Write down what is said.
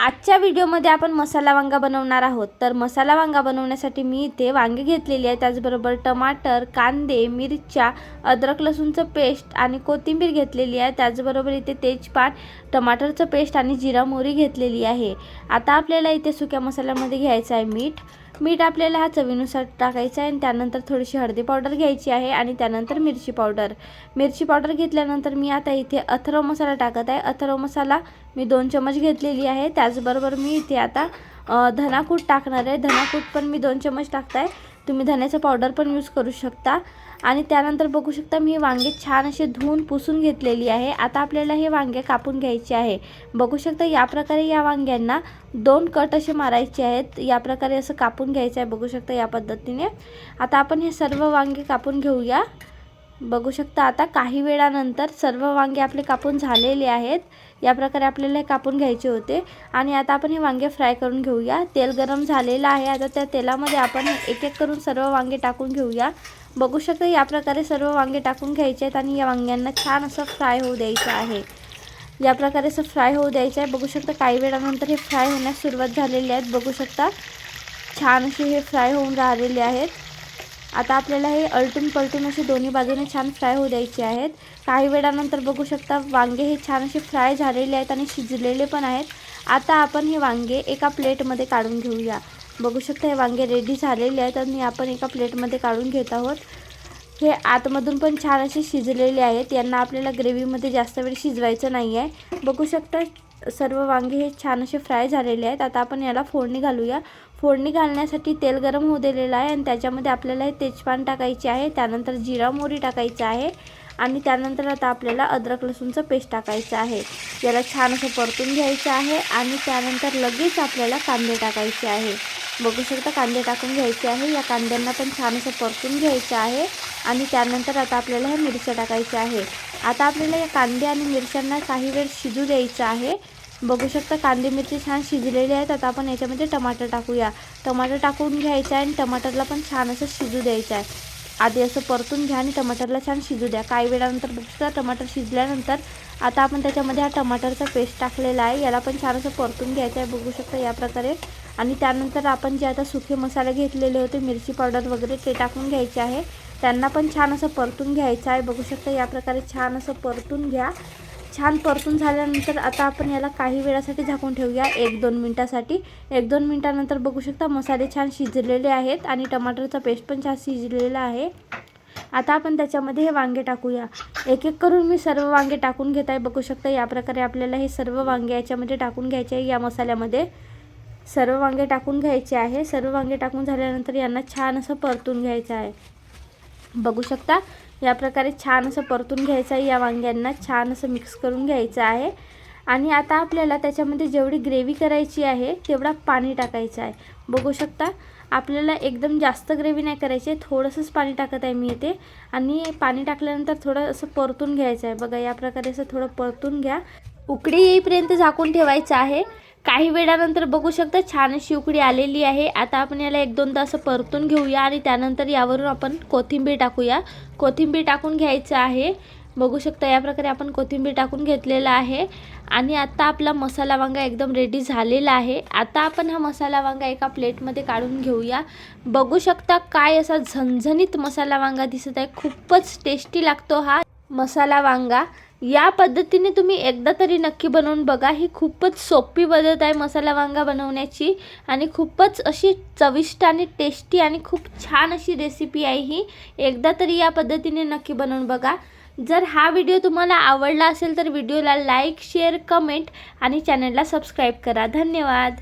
आजच्या व्हिडिओमध्ये आपण मसाला वांगा बनवणार आहोत. तर मसाला वांगा बनवण्यासाठी मी इथे वांगे घेतलेली आहे. त्याचबरोबर टमाटर कांदे मिरच्या अद्रक लसूणचं पेस्ट आणि कोथिंबीर घेतलेली आहे. त्याचबरोबर इथे तेजपान टमाटरचं पेस्ट आणि जिरा मोहरी घेतलेली आहे. आता आपल्याला इथे सुक्या मसाल्यामध्ये घ्यायचं आहे मीठ. मीठ आपल्याला हा चवीनुसार टाकायचं आहे आणि त्यानंतर थोडीशी हळदी पावडर घ्यायची आहे आणि त्यानंतर मिरची पावडर. मिरची पावडर घेतल्यानंतर मी आता इथे अथर्व मसाला टाकत आहे. अथर्व मसाला मी दोन चमच घेतलेली आहे. त्याचबरोबर मी इथे आता धनाकूट टाकणार आहे. धनाकूट पण मी दोन चमच टाकत आहे. तुम्ही धण्याचं पावडर पण यूज करू शकता. आणि त्यानंतर बघू शकता मी वांगे छान असे धुवून पुसून घेतलेली आहे. आता आपल्याला हे वांगे कापून घ्यायचे आहे. बघू शकता या प्रकारे या वांग्यांना दोन कट असे मारायचे आहेत. या प्रकारे असं कापून घ्यायचं आहे बघू शकता या पद्धतीने. आता आपण हे सर्व वांगे कापून घेऊया. बघू शकता आता काही वेळानंतर सर्व वांगे आपले कापून झालेले आहेत. या प्रकारे आपल्याला हे कापून घ्यायचे होते. आणि आता आपण हे वांगे फ्राय करून घेऊया. तेल गरम झालेलं आहे. आता त्या तेलामध्ये आपण एक एक करून सर्व वांगे टाकून घेऊया. बघू शकता या प्रकारे सर्व वांगे टाकून घ्यायचे आहेत आणि या वांग्यांना छान असं फ्राय होऊ द्यायचं आहे. या प्रकारे असं फ्राय होऊ द्यायचं आहे. बघू शकता काही वेळानंतर हे फ्राय होण्यास सुरुवात झालेली आहेत बघू शकता छान असे हे फ्राय होऊन राहिलेले आहेत. आता आपल्याला हे अलटून पलटून असे दोन्ही बाजूने छान फ्राय होऊ द्यायचे आहेत. काही वेळानंतर बघू शकता वांगे हे छान असे फ्राय झालेले आहेत आणि शिजलेले पण आहेत. आता आपण हे वांगे एका प्लेटमध्ये काढून घेऊया. बघू शकता हे वांगे रेडी झालेले आहेत आणि आपण एका प्लेटमध्ये काढून घेत आहोत. हे आतमधून पण छान असे शिजलेले आहेत. यांना आपल्याला ग्रेव्हीमध्ये जास्त वेळ शिजवायचं नाही आहे बघू शकता सर्व वांगे हे छान असे फ्राय झालेले आहेत. आता आपण याला फोडणी घालूया. फोडणी घालण्यासाठी तेल गरम होऊ दिलेलं आहे आणि त्याच्यामध्ये आपल्याला हे तेजपान टाकायचे आहे. त्यानंतर जिरा मोहरी टाकायचं आहे आणि त्यानंतर आता आपल्याला अद्रक लसूणचं पेस्ट टाकायचं आहे. याला छान असं परतून घ्यायचं आहे आणि त्यानंतर लगेच आपल्याला कांदे टाकायचे आहे. बघू शकता कांदे टाकून घ्यायचे आहे. या कांद्यांना पण छान असं परतून घ्यायचं आहे. आणि त्यानंतर आता आपल्याला ह्या मिरच्या टाकायच्या आहे. आता आपल्याला या कांदे आणि मिरच्यांना काही वेळ शिजू द्यायचं आहे. बघू शकता कांदे मिरची छान शिजलेले आहेत. आता आपण याच्यामध्ये टमाटर टाकूया. टमाटर टाकून घ्यायचं आहे आणि टमाटरला पण छान असं शिजू द्यायचं आहे. आधी असं परतून घ्या आणि टमाटरला छान शिजू द्या. काही वेळानंतर बघू शकता टमाटर शिजल्यानंतर आता आपण त्याच्यामध्ये हा टमाटरचा पेस्ट टाकलेला आहे. याला पण छान असं परतून घ्यायचं आहे. बघू शकता या प्रकारे. आणि त्यानंतर आपण जे आता सुखे मसाले घेतलेले होते मिरची पावडर वगैरे ते टाकून घ्यायचे आहे. त्यांना पण छान असं परतून घ्यायचं आहे. बघू शकता या प्रकारे छान असं परतून घ्या. छान परतून झाल्यानंतर आता आपण याला काही वेळासाठी झाकून ठेवूया. एक दोन मिनटासाठी. एक दोन मिनटानंतर बघू शकता मसाले छान शिजलेले आहेत आणि टमाटरचा पेस्ट पण छान शिजलेला आहे. आता आपण त्याच्यामध्ये हे वांगे टाकूया. एक एक करून मी सर्व वांगे टाकून घेत आहे. बघू शकता या प्रकारे आपल्याला हे सर्व वांगे याच्यामध्ये टाकून घ्यायचे आहे या मसाल्यामध्ये. सर्व वांगे टाकून घ्यायचे आहे. सर्व वांगे टाकून झाल्यानंतर यांना छान असं परतून घ्यायचं आहे. बघू शकता. या प्रकारे छान असं परतून घ्यायचं आहे या वांग्यांना. छान असं मिक्स करून घ्यायचं आहे. आणि आता आपल्याला त्याच्यामध्ये जेवढी ग्रेव्ही करायची आहे तेवढा पाणी टाकायचं आहे. बघू शकता. आपल्याला एकदम जास्त ग्रेव्ही नाही करायची आहे. थोडंसंच पाणी टाकत आहे मी इथे. आणि पाणी टाकल्यानंतर थोडं असं परतून घ्यायचं आहे. बघा या प्रकारे असं थोडं परतून घ्या. उकडी येईपर्यंत झाकून ठेवायचं आहे. काही वेळानंतर बघू शकता छान अशी उकडी आलेली आहे. आता आपण याला एक दोनदा असं परतून घेऊया आणि त्यानंतर यावरून आपण कोथिंबीर टाकूया. कोथिंबीर टाकून घ्यायचं आहे. बघू शकता या प्रकारे आपण कोथिंबीर टाकून घेतलेला आहे. आणि आता आपला मसाला वांगा एकदम रेडी झालेला आहे. आता आपण हा मसाला वांगा एका प्लेटमध्ये काढून घेऊया. बघू शकता काय असा झणझणीत मसाला वांगा दिसत आहे. खूपच टेस्टी लागतो हा मसाला वांगा. या पद्धतीने तुम्ही एकदा तरी नक्की बनवून बघा. ही खूपच सोपी पद्धत आहे मसाला वांगा बनवण्याची आणि खूपच अशी चविष्ट आणि टेस्टी आणि खूप छान अशी रेसिपी आहे ही. एकदा तरी या पद्धतीने नक्की बनवून बघा. जर हा व्हिडिओ तुम्हाला आवडला असेल तर व्हिडिओला लाईक शेअर कमेंट आणि चॅनलला सबस्क्राईब करा. धन्यवाद.